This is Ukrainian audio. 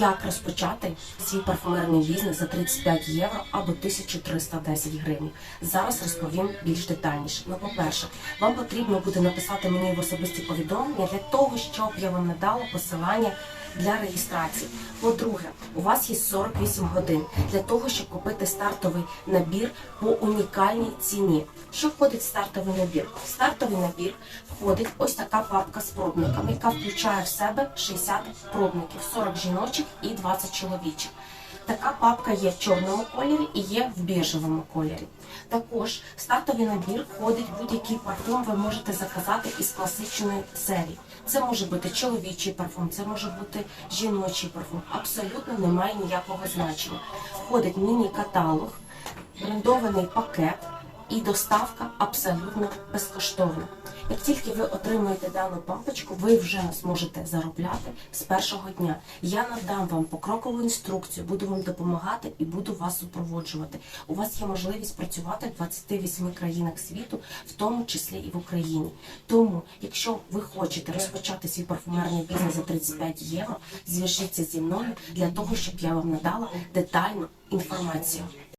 як розпочати свій парфумерний бізнес за 35 євро або 1310 гривень. Зараз розповім більш детальніше. Ну, по-перше, вам потрібно буде написати мені в особисті повідомлення для того, щоб я вам надала посилання для реєстрації. По-друге, у вас є 48 годин для того, щоб купити стартовий набір по унікальній ціні. Що входить в стартовий набір? В стартовий набір входить ось така папка з пробниками, яка включає в себе 60 пробників, 40 жіночих і 20 чоловічих. Така папка є в чорному кольорі і є в біжевому кольорі. Також в стартовий набір входить будь-який парфум, ви можете заказати із класичної серії. Це може бути чоловічий парфум, це може бути жіночий парфум. Абсолютно немає ніякого значення. Входить міні-каталог, брендований пакет і доставка абсолютно безкоштовна. Як тільки ви отримаєте дану папочку, ви вже зможете заробляти з першого дня. Я надам вам покрокову інструкцію, буду вам допомагати і буду вас супроводжувати. У вас є можливість працювати в 28 країнах світу, в тому числі і в Україні. Тому, якщо ви хочете розпочати свій парфумерний бізнес за 35 євро, зв'яжіться зі мною для того, щоб я вам надала детальну інформацію.